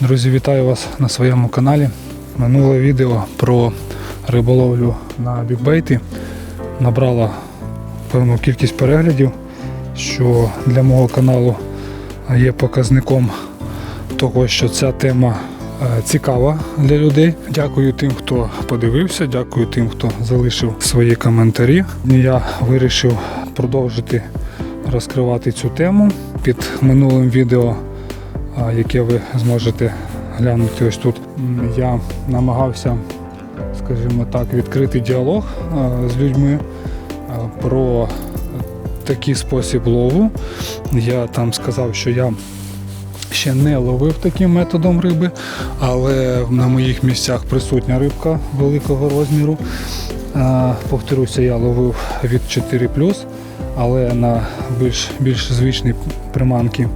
Друзі, вітаю вас на своєму каналі. Минуле відео про риболовлю на бікбейті набрало певну кількість переглядів, що для мого каналу є показником того, що ця тема е, цікава для людей. Дякую тим, хто подивився, дякую тим, хто залишив свої коментарі. Я вирішив продовжити розкривати цю тему під минулим відео яке ви зможете глянути ось тут. Я намагався, скажімо так, відкрити діалог з людьми про такий спосіб лову. Я там сказав, що я ще не ловив таким методом риби, але на моїх місцях присутня рибка великого розміру. Повторюся, я ловив від 4 але на більш, більш звичні приманки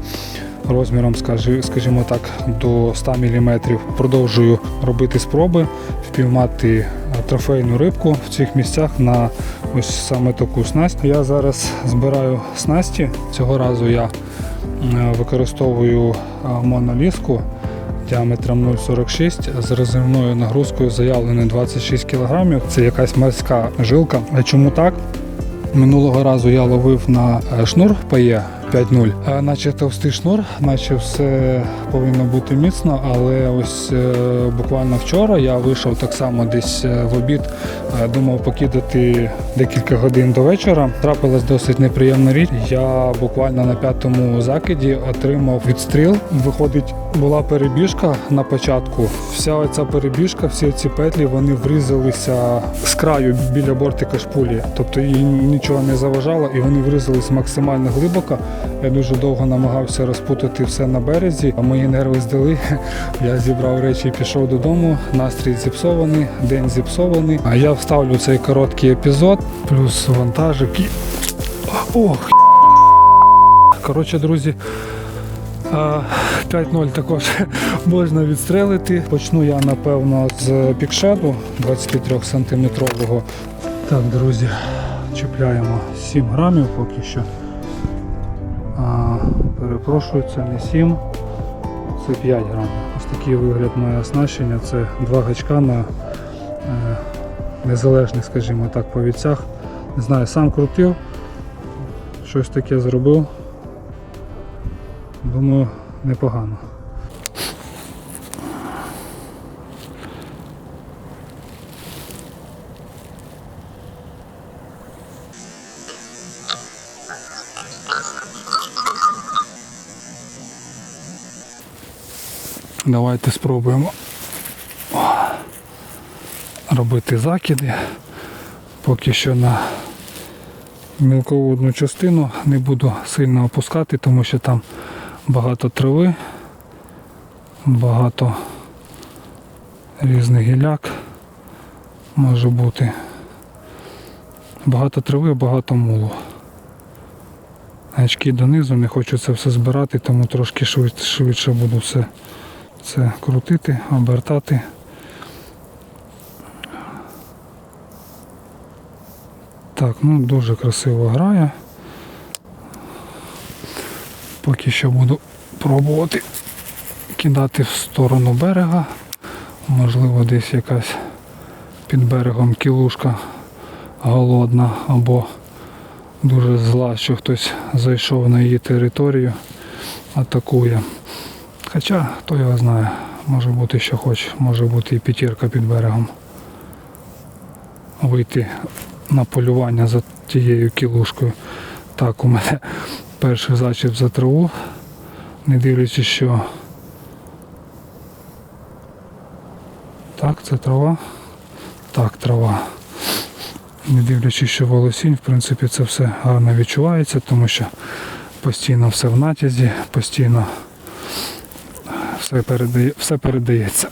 розміром, скажімо так, до 100 мм. Продовжую робити спроби впіймати е, трофейну рибку в цих місцях на ось саме таку снасть. Я зараз збираю снасті. Цього разу я е, використовую е, моноліску діаметром 0,46 з розривною нагрузкою заявленою 26 кг. Це якась морська жилка. Чому так? Минулого разу я ловив на шнур ПАЄ 5.0, Е, наче товстий шнур, наче все повинно бути міцно, але ось буквально вчора я вийшов так само десь в обід, думав покидати декілька годин до вечора. Трапилась досить неприємна річ. Я буквально на п'ятому закиді отримав відстріл. Виходить, була перебіжка на початку. Вся ця перебіжка, всі ці петлі вони врізалися з краю біля бортика шпулі. Тобто їй нічого не заважало, і вони врізались максимально глибоко. Я дуже довго намагався розпутати все на березі, а мої нерви здали. Я зібрав речі і пішов додому. Настрій зіпсований, день зіпсований. А я вставлю цей короткий епізод, плюс вантажик. і- Ох! Коротше, друзі. 5-0 також можна відстрелити. Почну я, напевно, з пікшеду 23 сантиметрового. Так, друзі, чіпляємо 7 грамів поки що. Перепрошую, це не 7, це 5 грам. Ось такий вигляд моє оснащення. Це два гачка на е, незалежних, скажімо так, повідцях. Не знаю, сам крутив, щось таке зробив. Думаю, непогано. Давайте спробуємо робити закиди. Поки що на мілководну частину не буду сильно опускати, тому що там багато трави, багато різних гіляк може бути. Багато трави, багато мулу. Гачки донизу, не хочу це все збирати, тому трошки швидше, буду все це крутити, обертати. Так, ну дуже красиво грає. Поки що буду пробувати кидати в сторону берега. Можливо, десь якась під берегом кілушка голодна або дуже зла, що хтось зайшов на її територію, атакує. Хоча, хто його знає, може бути що хоч, може бути і п'ятірка під берегом. Вийти на полювання за тією кілушкою. Так, у мене перший зачіп за траву, не дивлячись, що так, це трава. Так, трава. Не дивлячись, що волосінь, в принципі, це все гарно відчувається, тому що постійно все в натязі, постійно все, передає, все передається.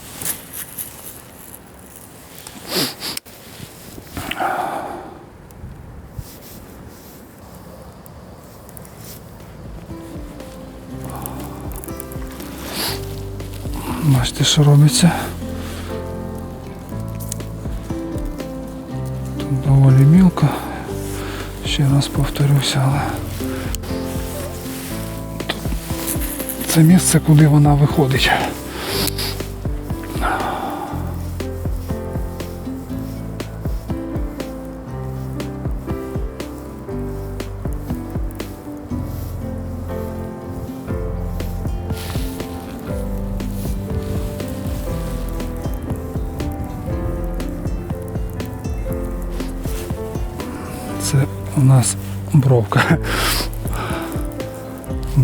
Бачите, що робиться. Тут доволі мілко. Ще раз повторюся, але це місце, куди вона виходить. Це у нас бровка.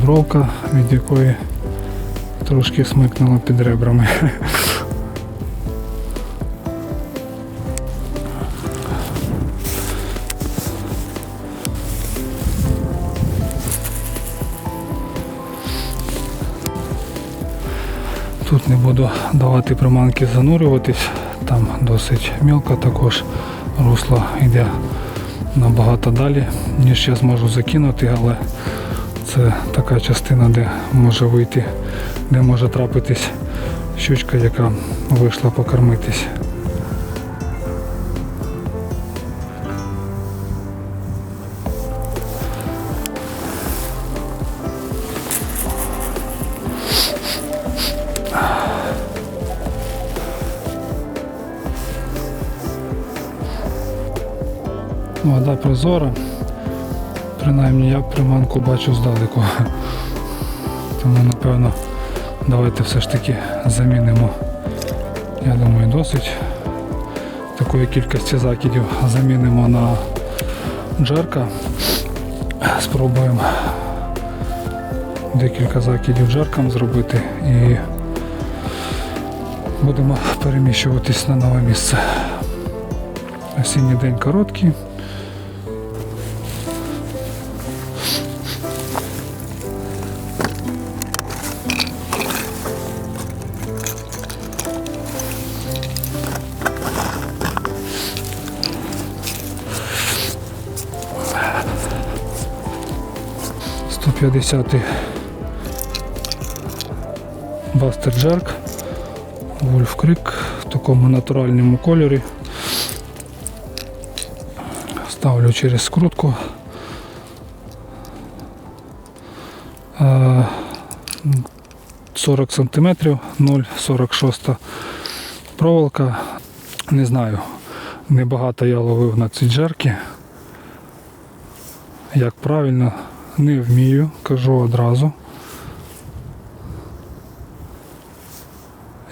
Бровка, від якої трошки смикнуло під ребрами. Тут не буду давати приманки занурюватись, там досить мілко також русло йде набагато далі, ніж я зможу закинути, але це така частина, де може вийти, де може трапитись щучка, яка вийшла покормитись. Вода прозора. Принаймні я приманку бачу здалеку. Тому напевно давайте все ж таки замінимо. Я думаю, досить такої кількості закидів замінимо на джерка. Спробуємо декілька закидів джерком зробити і будемо переміщуватись на нове місце. Осінній день короткий. Сто п'ятдесятий Бастер Джерк Wolf Creek в такому натуральному кольорі. Ставлю через скрутку. Е, 40 см, 0,46 проволока. Не знаю, небагато я ловив на ці джерки. Як правильно, не вмію, кажу одразу.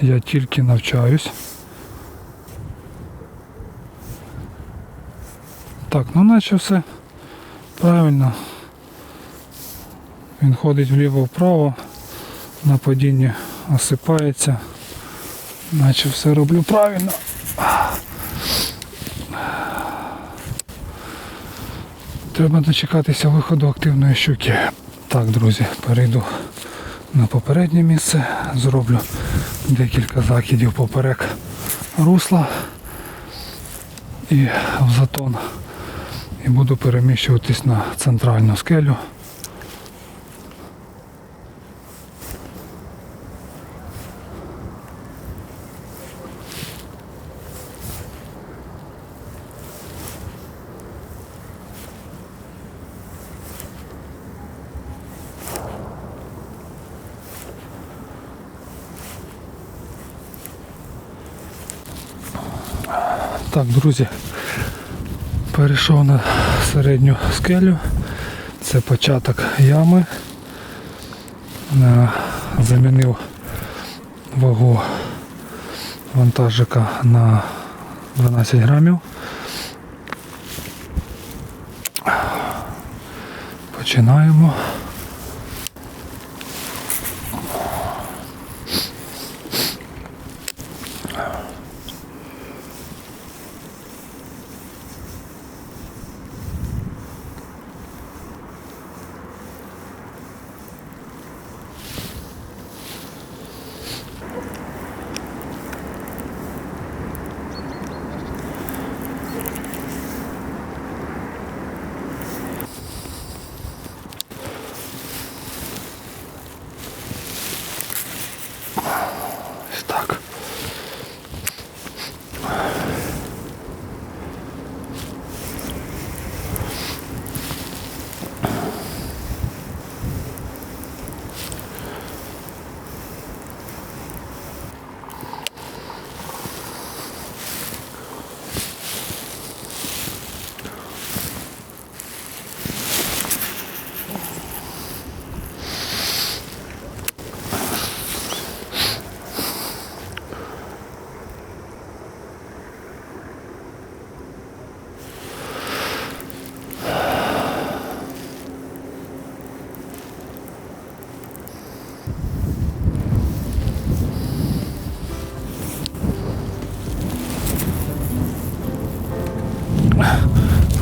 Я тільки навчаюсь. Так, ну наче все правильно. Він ходить вліво-вправо, на падінні осипається. Наче все роблю правильно. Треба дочекатися виходу активної щуки. Так, друзі, перейду на попереднє місце, зроблю декілька закидів поперек русла і в затон. І буду переміщуватись на центральну скелю. Так, друзі, перейшов на середню скелю. Це початок ями. Е, Замінив вагу вантажика на 12 грамів. Починаємо.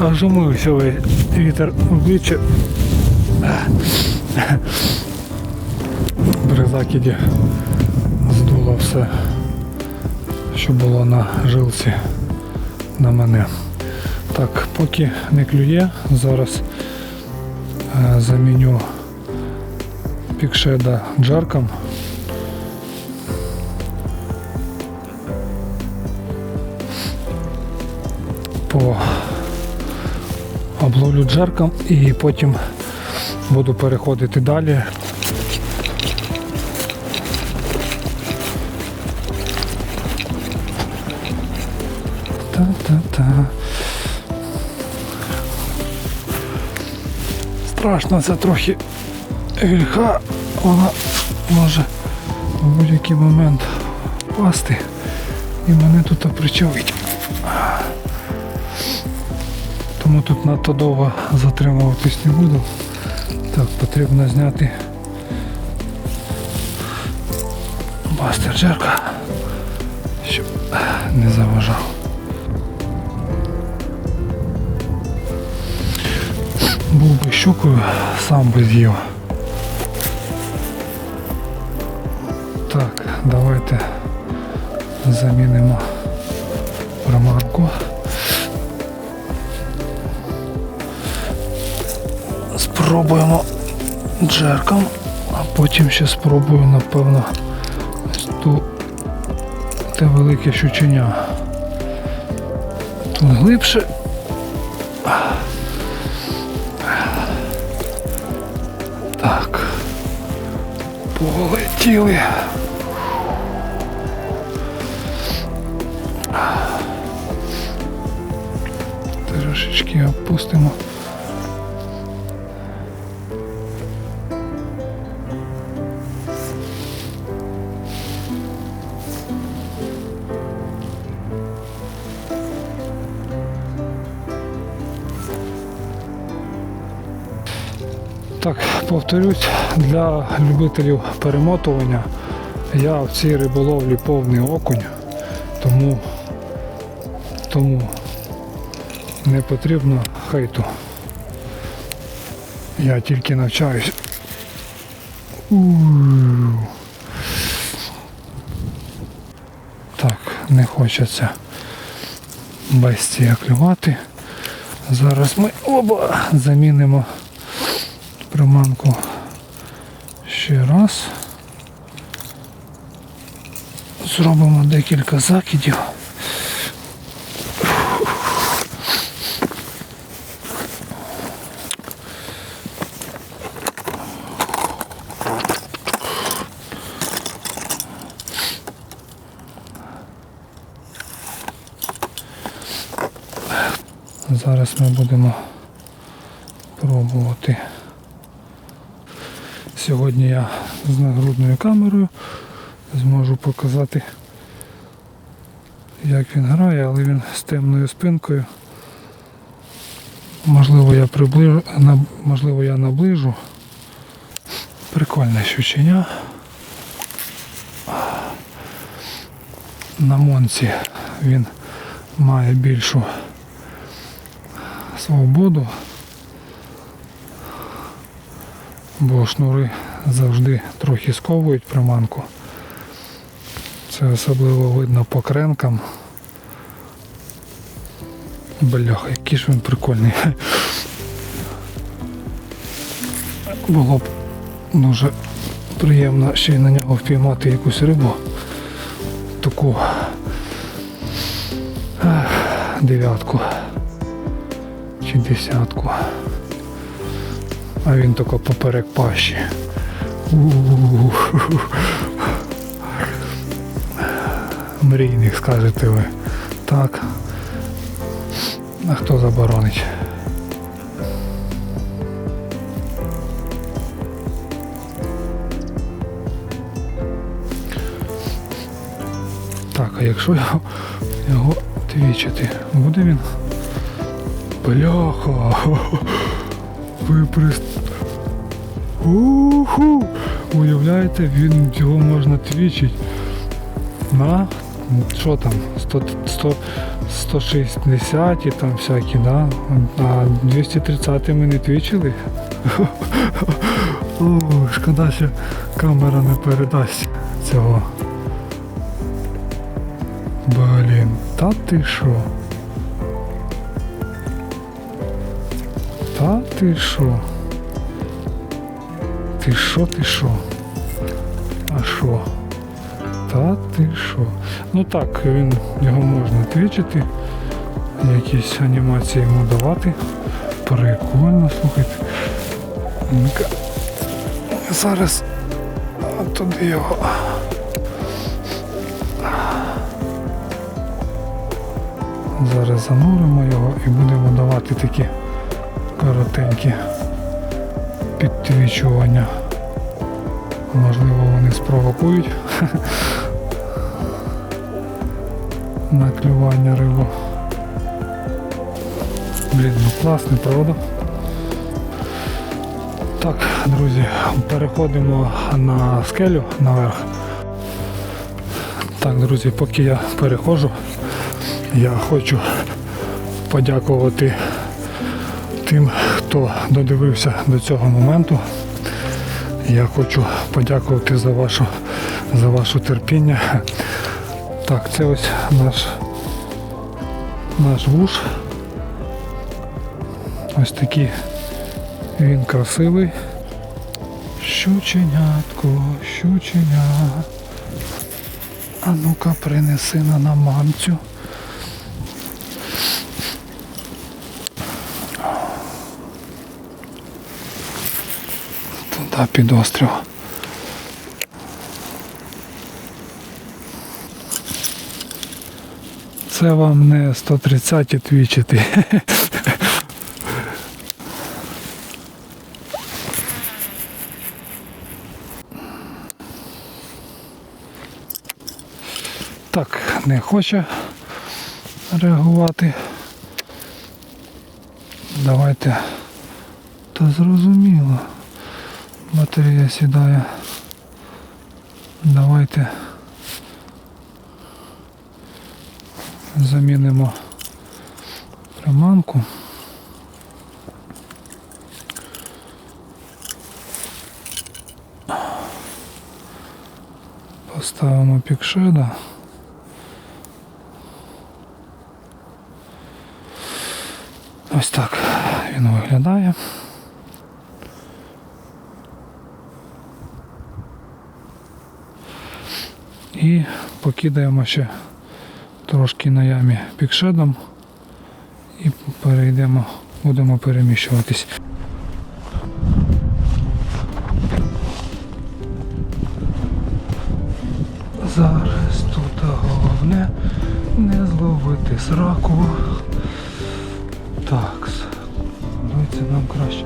Аж умився весь вітер обличчя. При закиді здуло все, що було на жилці на мене. Так, поки не клює, зараз е, заміню пікшеда джарком. По обловлю джарком і потім буду переходити далі. Та-та-та. Страшно це трохи вільха, вона може в будь-який момент впасти і мене тут причавить. Тому тут надто довго затримуватись не буду. Так, потрібно зняти бастер джерка, щоб не заважав. Був би щукою, сам би з'їв. Так, давайте замінимо приманку. Спробуємо джерком, а потім ще спробую, напевно, ось ту те велике щученя. Тут глибше. Так. Полетіли. Трошечки опустимо. Повторюсь, для любителів перемотування я в цій риболовлі повний окунь, тому, тому не потрібно хейту. Я тільки навчаюсь. У-у-у. Так, не хочеться бестія клювати. Зараз ми оба замінимо приманку ще раз. Зробимо декілька закидів. Зараз ми будемо пробувати. Сьогодні я з нагрудною камерою зможу показати, як він грає, але він з темною спинкою. Можливо, я приближу, можливо, я наближу. Прикольне щучення. На монці він має більшу свободу, бо шнури завжди трохи сковують приманку. Це особливо видно по кренкам. Бляха, який ж він прикольний. Було б дуже приємно ще й на нього впіймати якусь рибу. Таку дев'ятку чи десятку. А він тільки поперек пащі. Мрійник, скажете ви. Так. А хто заборонить? Так, а якщо його, його твічити, буде він? Бляха! Ви прист... Уху! Уявляєте, він його можна твічити на що там, 100, 100, 160 і там всякі, да? А 230 ми не твічили. О, шкода, що камера не передасть цього. Блін, та ти що? Ти що? Ти що, ти що? А що? Та ти що? Ну так, він його можна твічити, якісь анімації йому давати. Прикольно, слухайте. Зараз туди його. Зараз зануримо його і будемо давати такі коротенькі підтвічування. Можливо, вони спровокують на клювання рибу. Блін, ну класний, правда? Так, друзі, переходимо на скелю наверх. Так, друзі, поки я переходжу, я хочу подякувати тим, хто додивився до цього моменту. Я хочу подякувати за вашу, за вашу терпіння. Так, це ось наш, наш вуш. Ось такий він красивий. Щученятко, щученя. А ну-ка принеси на нам мамцю. Туди під острів. Це вам не 130 твічити. Так, не хоче реагувати. Давайте. Та зрозуміло. Батарея сідає. Давайте замінимо приманку. Поставимо пікшеда. Ось так він виглядає. І покидаємо ще трошки на ямі пікшедом і перейдемо, будемо переміщуватись. Зараз тут головне не зловити сраку. Так, давайте нам краще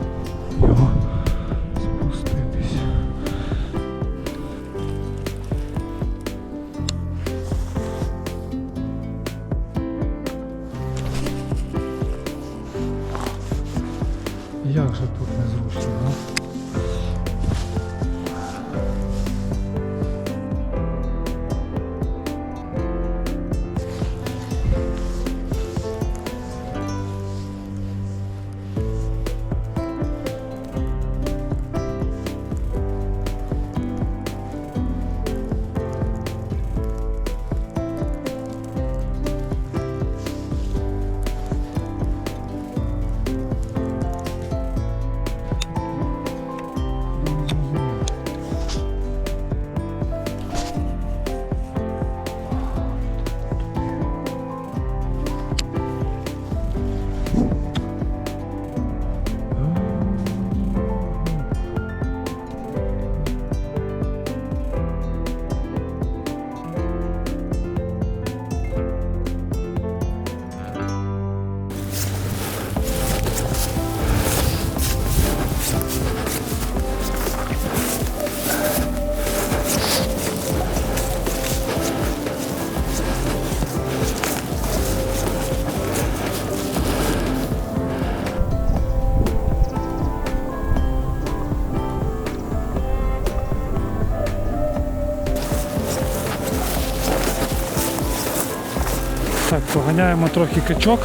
поганяємо трохи качок.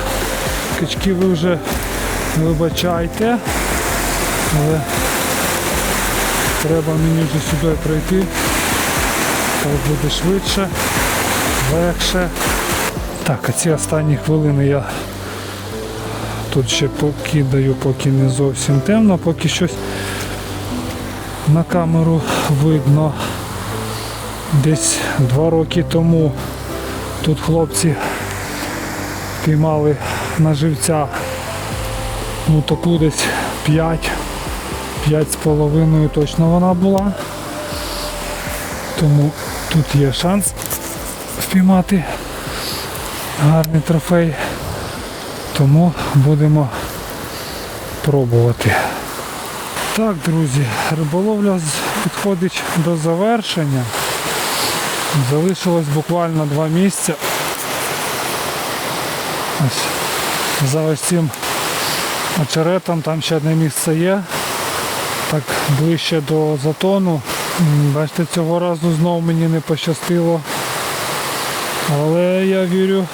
Качки ви вже вибачайте. Але треба мені вже сюди пройти. Так буде швидше, легше. Так, а ці останні хвилини я тут ще покидаю, поки не зовсім темно, поки щось на камеру видно. Десь два роки тому тут хлопці піймали на живця ну таку десь 5, 5 з половиною точно вона була. Тому тут є шанс впіймати гарний трофей. Тому будемо пробувати. Так, друзі, риболовля підходить до завершення. Залишилось буквально два місця. Ось за ось цим очеретом там ще одне місце є. Так ближче до затону. Бачите, цього разу знов мені не пощастило. Але я вірю,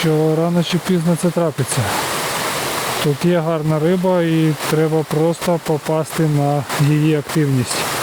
що рано чи пізно це трапиться. Тут є гарна риба і треба просто попасти на її активність.